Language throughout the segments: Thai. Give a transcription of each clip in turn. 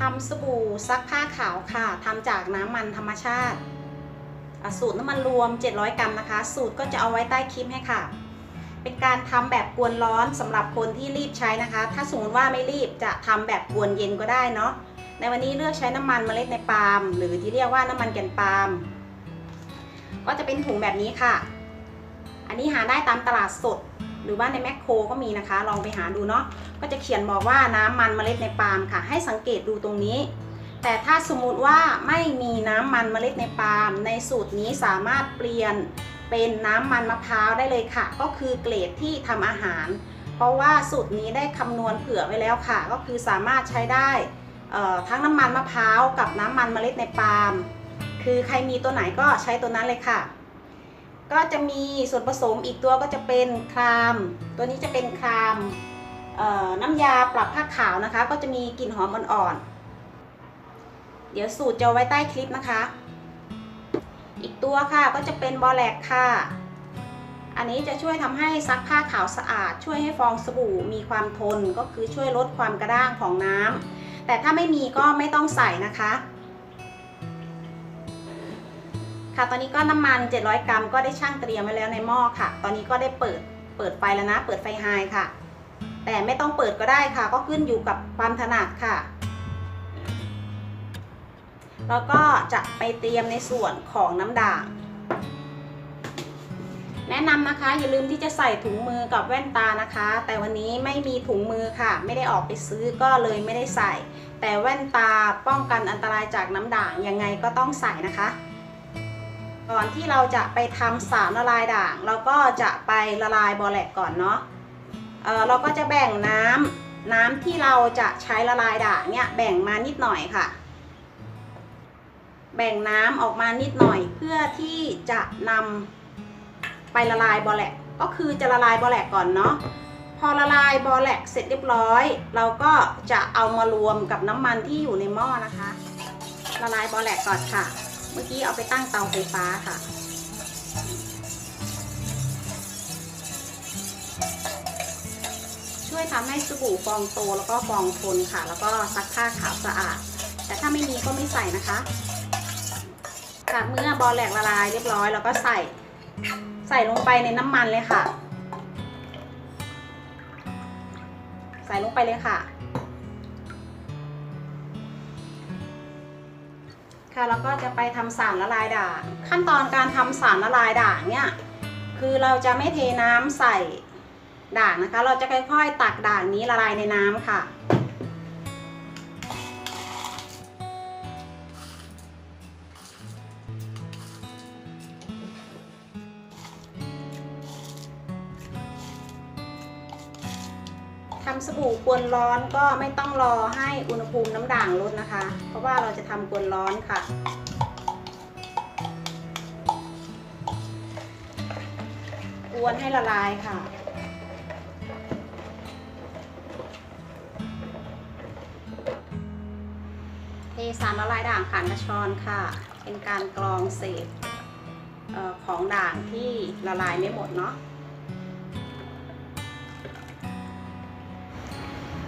ทำสบู่ซักผ้าขาวค่ะทำจากน้ำมันธรรมชาติ สูตรน้ำมันรวม 700 กรัมนะคะ สูตรก็จะเอาไว้ใต้คลิปให้ค่ะ เป็นการทำแบบกวนร้อนสำหรับคนที่รีบใช้นะคะ ถ้าสมมติว่าไม่รีบจะทำแบบกวนเย็นก็ได้เนาะ ในวันนี้เลือกใช้น้ำมันเมล็ดในปาล์มหรือที่เรียกว่าน้ำมันแก่นปาล์ม ก็จะเป็นถุงแบบนี้ค่ะ อันนี้หาได้ตามตลาดสด หรือว่าในแมคโครก็มีนะคะ ลองไปหาดูเนาะก็จะเขียนบอกว่าน้ำมันเมล็ดในปาล์มค่ะ ให้สังเกตดูตรงนี้ แต่ถ้าสมมติว่าไม่มีน้ำมันเมล็ดในปาล์มในสูตรนี้สามารถเปลี่ยนเป็นน้ำมันมะพร้าวได้เลยค่ะ ก็คือเกรดที่ทำอาหาร เพราะว่าสูตรนี้ได้คำนวณเผื่อไว้แล้วค่ะ ก็คือสามารถใช้ได้ทั้งน้ำมันมะพร้าวกับน้ำมันเมล็ดในปาล์มคือใครมีตัวไหนก็ใช้ตัวนั้นเลยค่ะ ก็จะมีส่วนผสมอีกตัวก็จะเป็นคราม ตัวนี้จะเป็นครามน้ำยาปรับผ้าขาวนะคะ ก็จะมีกลิ่นหอมอ่อนๆ เดี๋ยวสูตรจะไว้ใต้คลิปนะคะ อีกตัวค่ะก็จะเป็นบอแลกค่ะ อันนี้จะช่วยทำให้ซักผ้าขาวสะอาด ช่วยให้ฟองสบู่มีความทนก็คือช่วยลดความกระด้างของน้ำแต่ถ้าไม่มีก็ไม่ต้องใส่นะคะ ค่ะ ตอนนี้ก็น้ำมัน 700 กรัม ก็ได้ช่างเตรียมไว้แล้วในหม้อค่ะ ตอนนี้ก็ได้เปิดเปิดไฟแล้วนะ เปิดไฟไฮค่ะ แต่ไม่ต้องเปิดก็ได้ค่ะ ก็ขึ้นอยู่กับความถนัดค่ะ แล้วก็จะไปเตรียมในส่วนของน้ำด่างแนะนำนะคะ อย่าลืมที่จะใส่ถุงมือกับแว่นตานะคะ แต่วันนี้ไม่มีถุงมือค่ะ ไม่ได้ออกไปซื้อก็เลยไม่ได้ใส่ แต่แว่นตาป้องกันอันตรายจากน้ำด่างยังไงก็ต้องใส่นะคะ ก่อนที่เราจะไปทำสารละลายด่าง เราก็จะไปละลายบอแลกก่อนเนาะเเราก็จะแบ่งน้ำน้ำที่เราจะใช้ละลายด่างเนี่ยแบ่งมานิดหน่อยค่ะ แบ่งน้ำออกมานิดหน่อยเพื่อที่จะนำไปละลายบอแลกก็คือจะละลายบอแลกก่อนเนาะพอละลายบอแลกเสร็จเรียบร้อย เราก็จะเอามารวมกับน้ำมันที่อยู่ในหม้อนะคะ ละลายบอแลกก่อนค่ะ เมื่อกี้เอาไปตั้งเตาไฟฟ้าค่ะ ช่วยทำให้สบู่ฟองโตแล้วก็ฟองทนค่ะ แล้วก็ซักผ้าขาวสะอาด แต่ถ้าไม่มีก็ไม่ใส่นะคะค่ะเมื่อบอลแหลกละลายเรียบร้อย แล้วก็ใส่ใส่ลงไปในน้ำมันเลยค่ะ ใส่ลงไปเลยค่ะ ค่ะแล้วก็จะไปทำสารละลายด่าง ขั้นตอนการทำสารละลายด่างเนี่ยคือเราจะไม่เทน้ำใส่ด่างนะคะ เราจะค่อยๆตักด่างนี้ละลายในน้ำค่ะ ทำสบู่กวนร้อนก็ไม่ต้องรอให้อุณหภูมิน้ำด่างลดนะคะ เพราะว่าเราจะทำกวนร้อนค่ะ กวนให้ละลายค่ะเทสารละลายด่างผ่านกระชอนค่ะ เป็นการกรองเศษของด่างที่ละลายไม่หมดเนาะ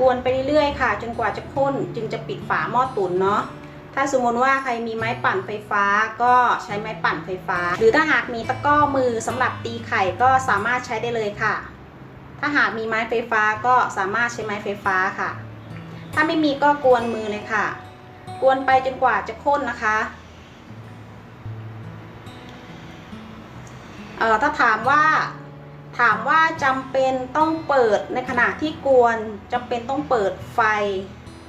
กวนไปเรื่อยๆค่ะ จนกว่าจะข้นจึงจะปิดฝาหม้อตุ๋นเนาะถ้าสมมติว่าใครมีไม้ปั่นไฟฟ้าก็ใช้ไม้ปั่นไฟฟ้า หรือถ้าหากมีตะก้อมือสำหรับตีไข่ก็สามารถใช้ได้เลยค่ะ ถ้าหากมีไม้ไฟฟ้าก็สามารถใช้ไม้ไฟฟ้าค่ะ ถ้าไม่มีก็กวนมือเลยค่ะ กวนไปจนกว่าจะข้นนะคะเอ่อถ้าถามว่า ถามว่าจำเป็นต้องเปิดในขณะที่กวนจำเป็นต้องเปิดไฟ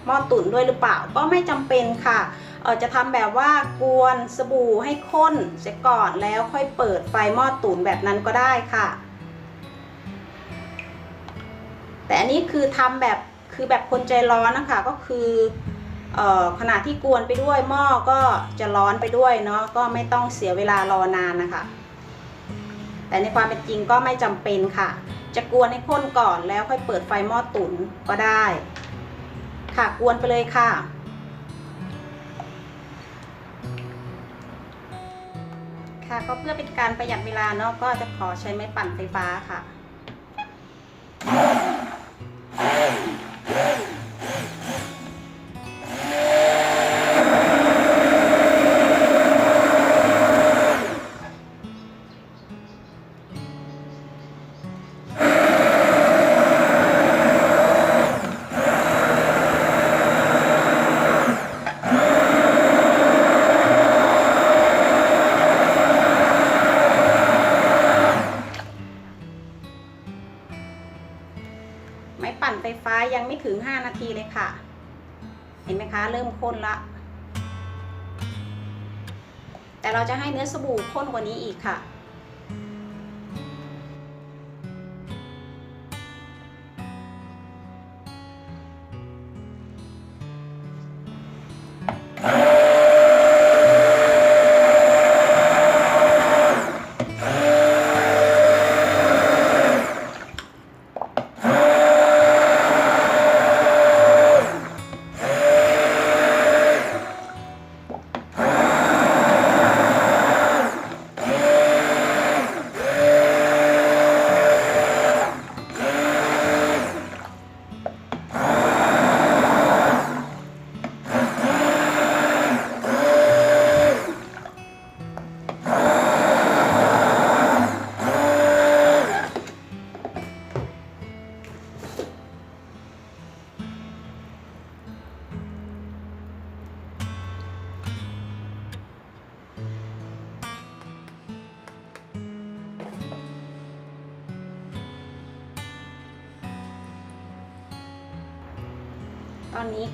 หม้อตุ๋นด้วยหรือเปล่า ก็ไม่จำเป็นค่ะเออจะทำแบบว่ากวนสบู่ให้ข้นเสียก่อนแล้วค่อยเปิดไฟหม้อตุ๋นแบบนั้นก็ได้ค่ะ แต่อันนี้คือทำแบบคือแบบคนใจร้อนนะคะก็คือออขณะที่กวนไปด้วยหม้อก็จะร้อนไปด้วยเนาะก็ไม่ต้องเสียเวลารอนานนะคะ แต่ในความเป็นจริงก็ไม่จำเป็นค่ะ จะกวนให้ข้นก่อนแล้วค่อยเปิดไฟหม้อตุ๋นก็ได้ ค่ะกวนไปเลยค่ะค่ะก็เพื่อเป็นการประหยัดเวลาเนาะก็จะขอใช้ไม้ปั่นไฟฟ้าค่ะ เริ่มข้นละ แต่เราจะให้เนื้อสบู่ข้นกว่านี้อีกค่ะ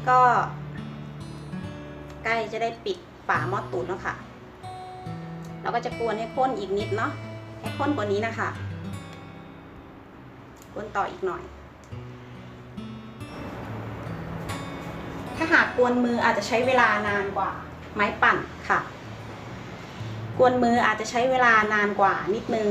ก็ ใกล้จะได้ปิดฝาหม้อตุ๋นแล้วค่ะ เราก็จะกวนให้ข้นอีกนิดเนาะให้ข้นกว่านี้นะคะกวนต่ออีกหน่อย ถ้าหากกวนมืออาจจะใช้เวลานานกว่า ไม้ปั่นค่ะ กวนมืออาจจะใช้เวลานานกว่านิดนึง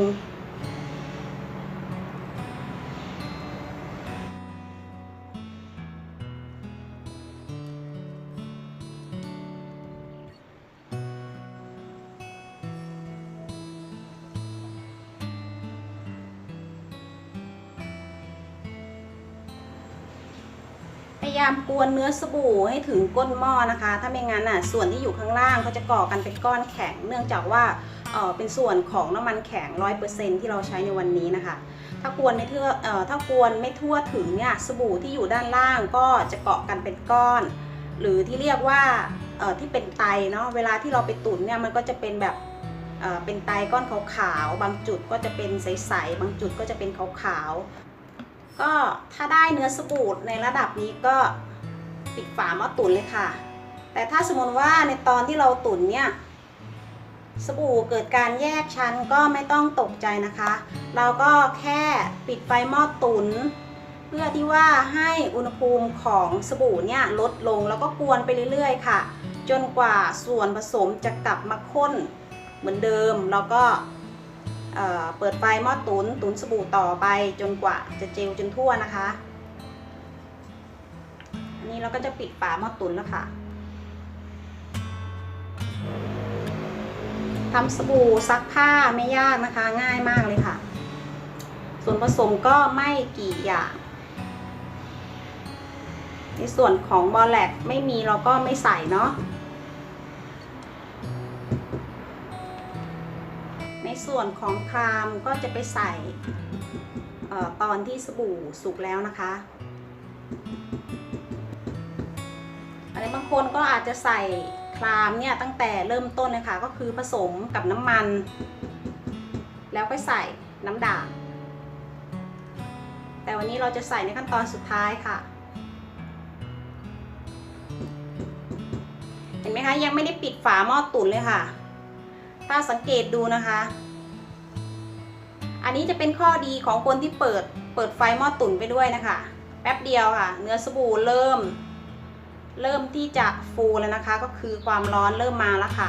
ยายามกวนเนื้อสบู่ให้ถึงก้นหม้อนะคะ ถ้าไม่งั้นน่ะส่วนที่อยู่ข้างล่างเขาจะก่อกันเป็นก้อนแข็ง เนื่องจากว่าเออเป็นส่วนของน้ำมันแข็ง100%ที่เราใช้ในวันนี้นะคะ ถ้ากวนไม่ทั่วเอ่อถ้ากวนไม่ทั่วถึงเนี่ยสบู่ที่อยู่ด้านล่างก็จะเกาะกันเป็นก้อน หรือที่เรียกว่าเอ่อที่เป็นไตเนาะเวลาที่เราไปตุ๋นเนี่ยมันก็จะเป็นแบบเอ่อเป็นไตก้อนขาวๆ บางจุดก็จะเป็นใสๆ บางจุดก็จะเป็นขาว ก็ถ้าได้เนื้อสบู่ในระดับนี้ก็ปิดฝาหม้อตุ๋นเลยค่ะ แต่ถ้าสมมติว่าในตอนที่เราตุ๋นเนี่ยสบู่เกิดการแยกชั้นก็ไม่ต้องตกใจนะคะ เราก็แค่ปิดไฟหม้อตุ๋นเพื่อที่ว่าให้อุณหภูมิของสบู่เนี่ยลดลงแล้วก็กวนไปเรื่อยๆ ค่ะ จนกว่าส่วนผสมจะกลับมาข้นเหมือนเดิมแล้วก็ เเปิดไฟหม้อตุนตุนสบู่ต่อไปจนกว่าจะเจลจนทั่วนะคะ อันนี้เราก็จะปิดฝาหม้อตุนแล้วค่ะทำสบู่ซักผ้าไม่ยากนะคะ ง่ายมากเลยค่ะ ส่วนผสมก็ไม่กี่อย่างในส่วนของบอลแลกไม่มีเราก็ไม่ใส่เนาะ ส่วนของครามก็จะไปใส่ตอนที่สบู่สุกแล้วนะคะอะไรบางคนก็อาจจะใส่ครามเนี่ยตั้งแต่เริ่มต้นเลยค่ะก็คือผสมกับน้ำมัน แล้วก็ใส่น้ำด่างแต่วันนี้เราจะใส่ในขั้นตอนสุดท้ายค่ะเห็นไหมคะยังไม่ได้ปิดฝาหม้อตุ๋นเลยค่ะ ถ้าสังเกตดูนะคะ อันนี้จะเป็นข้อดีของคนที่เปิดเปิดไฟหม้อตุ๋นไปด้วยนะคะ แป๊บเดียวค่ะ เนื้อสบู่เริ่ม เริ่มที่จะฟูแล้วนะคะ ก็คือความร้อนเริ่มมาแล้วค่ะ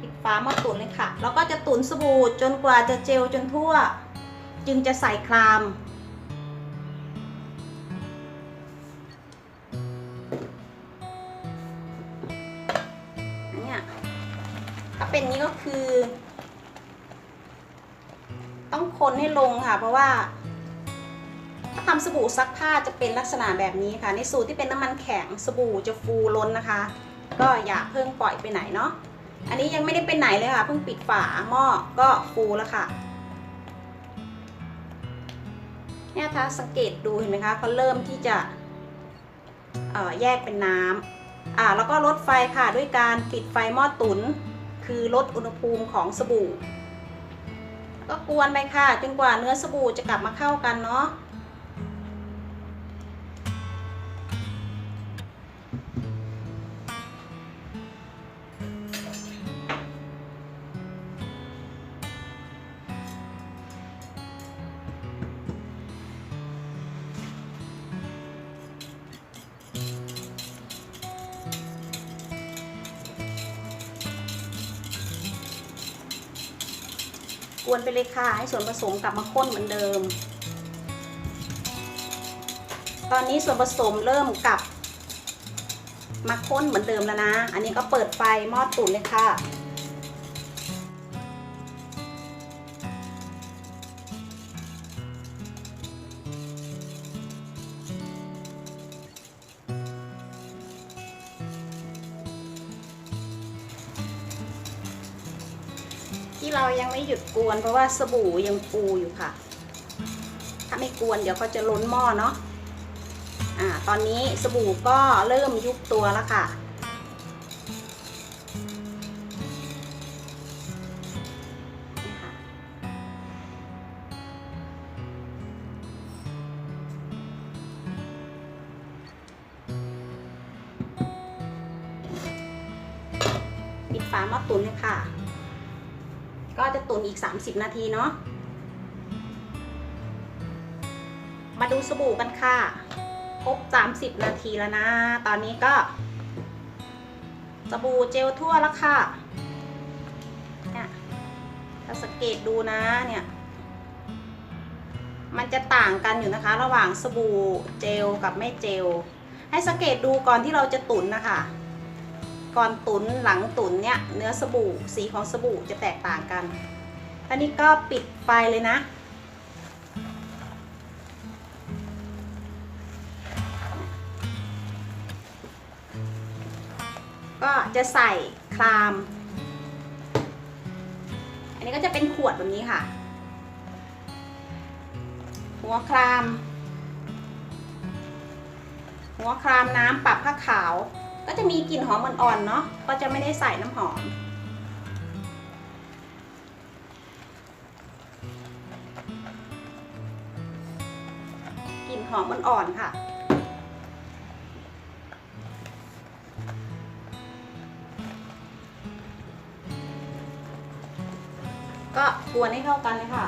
ปิดฝาหม้อตุ๋นเลยค่ะ แล้วก็จะตุ๋นสบู่จนกว่าจะเจลจนทั่ว จึงจะใส่ครามาเป็นนี้ก็คือ ต้องคนให้ลงค่ะ เพราะว่า ถ้าทำสบู่ซักผ้าจะเป็นลักษณะแบบนี้ค่ะ ในสูตรที่เป็นน้ำมันแข็งสบู่จะฟูล้นนะคะ ก็อย่าเพิ่งปล่อยไปไหนเนาะอันนี้ยังไม่ได้ไปไหนเลยค่ะ เพิ่งปิดฝาหม้อก็ฟูแล้วค่ะเนี่ยถ้าสังเกตดูเห็นไหมคะเขาเริ่มที่จะแยกเป็นน้ำอ่าแล้วก็ลดไฟค่ะด้วยการปิดไฟหม้อตุ๋น คือลดอุณหภูมิของสบู่ ก็กวนไปค่ะ จนกว่าเนื้อสบู่จะกลับมาเข้ากันเนาะ กวนไปเลยค่ะ ให้ส่วนผสมกลับมาข้นเหมือนเดิม ตอนนี้ส่วนผสมเริ่มกลับมาข้นเหมือนเดิมแล้วนะ อันนี้ก็เปิดไฟหม้อตุ๋นเลยค่ะ ไม่หยุดกวน เพราะว่าสบู่ยังฟูอยู่ค่ะ ถ้าไม่กวนเดี๋ยวเขาจะล้นหม้อเนาะอ่าตอนนี้สบู่ก็เริ่มยุบตัวแล้วค่ะ ก 30 นาทีเนาะ มาดูสบู่กันค่ะ ครบ 30 นาทีแล้วนะ ตอนนี้ก็ สบู่เจลทั่วแล้วค่ะเนี่ยถ้าสังเกตดูนะเนี่ย มันจะต่างกันอยู่นะคะ ระหว่างสบู่เจลกับไม่เจล ให้สังเกตดูก่อนที่เราจะตุ๋นนะคะก่อนตุนหลังตุนเนี่ยเนื้อสบู่สีของสบู่จะแตกต่างกัน อันนี้ก็ปิดไฟเลยนะ ก็จะใส่คราม อันนี้ก็จะเป็นขวดแบบนี้ค่ะ หัวคราม หัวครามน้ำปรับผ้าขาว ก็จะมีกลิ่นหอมอ่อนๆเนาะ ก็จะไม่ได้ใส่น้ำหอม หอมอ่อนๆค่ะ ก็กวนให้เข้ากันเลยค่ะ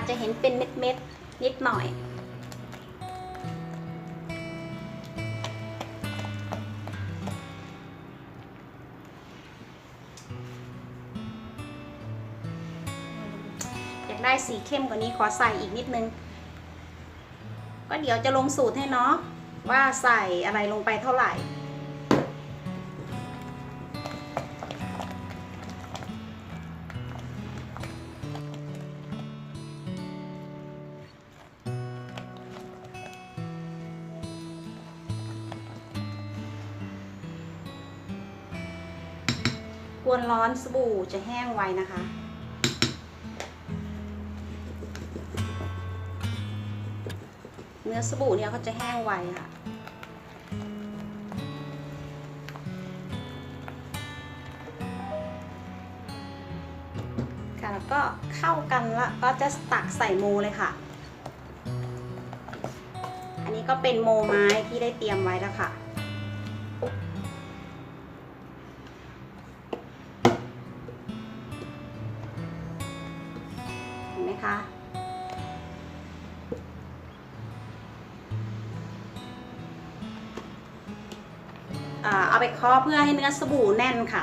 อาจจะเห็นเป็นเม็ดๆนิดหน่อย อยากได้สีเข้มกว่านี้ขอใส่อีกนิดนึง ก็เดี๋ยวจะลงสูตรให้เนาะว่าใส่อะไรลงไปเท่าไหร่ ร้อนสบู่จะแห้งไวนะคะ เนื้อสบู่เนี่ยเขาจะแห้งไวค่ะค่ะแล้วก็เข้ากันแล้วก็จะตักใส่โมเลยค่ะ อันนี้ก็เป็นโมไม้ที่ได้เตรียมไว้แล้วค่ะ เอาไปเคาะเพื่อให้เนื้อสบู่แน่นค่ะ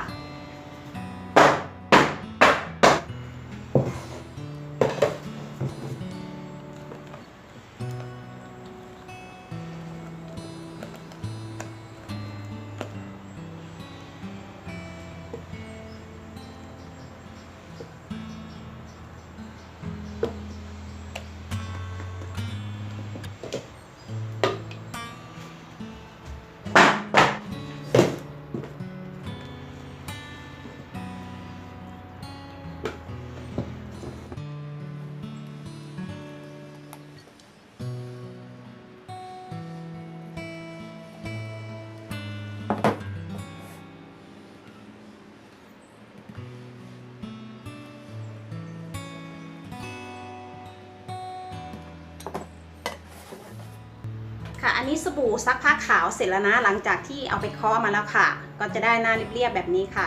สบู่ซักผ้าขาวเสร็จแล้วนะ หลังจากที่เอาไปเคาะมาแล้วค่ะ ก็จะได้หน้าเรียบๆแบบนี้ค่ะ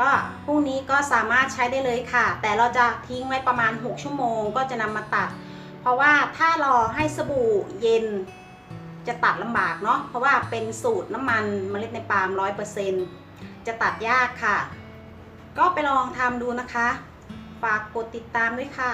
ก็พรุ่งนี้ก็สามารถใช้ได้เลยค่ะ แต่เราจะทิ้งไว้ประมาณ 6 ชั่วโมง ก็จะนำมาตัด เพราะว่าถ้ารอให้สบู่เย็นจะตัดลำบากเนาะเพราะว่าเป็นสูตรน้ำมันเมล็ดในปาล์ม100%จะตัดยากค่ะ ก็ไปลองทำดูนะคะ ฝากกดติดตามด้วยค่ะ